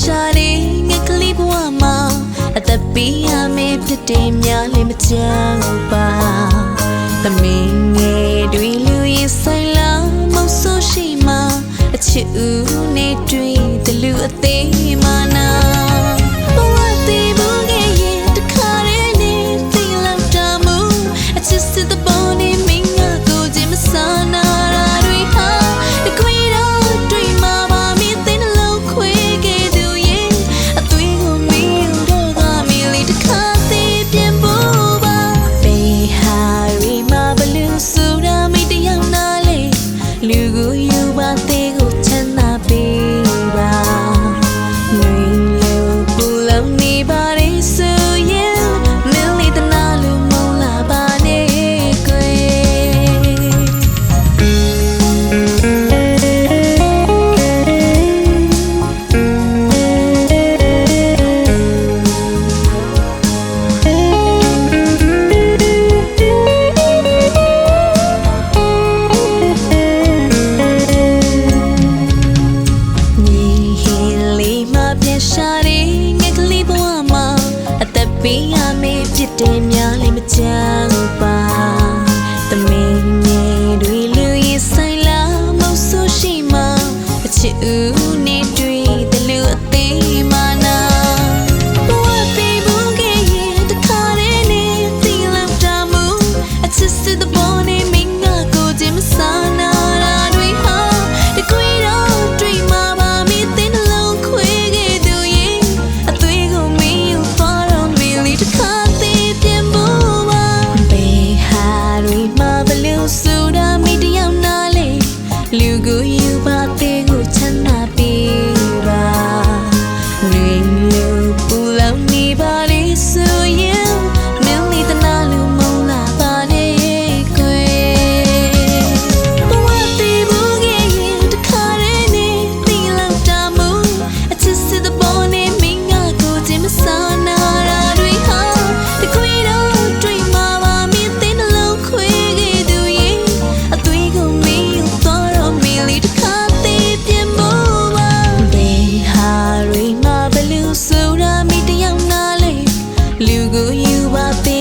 ရှာလေးငကလေးဘဝမှာအသက်ပေးရမယ်ဖြစ်တယ်များလေးမချမ်းပါသမီးငယ်တွေလူရင်ဆိုင်လာမောက်ဆိုးရှိမှာအချစ်ဦးနဲ့တွေ့တယ်လူအသေးမှာ ပြန်ရှာတယ်ငယ်ကလေးဘဝမှာအသက်ပေးရမယ်ဖြစ်တယ်များလည်းမချမ်းလို့ပါတမင်ငယ်တွေလူရင်ဆိုင်လာမဟုတ်ဆိုရှိမှအချစ်ဦး va.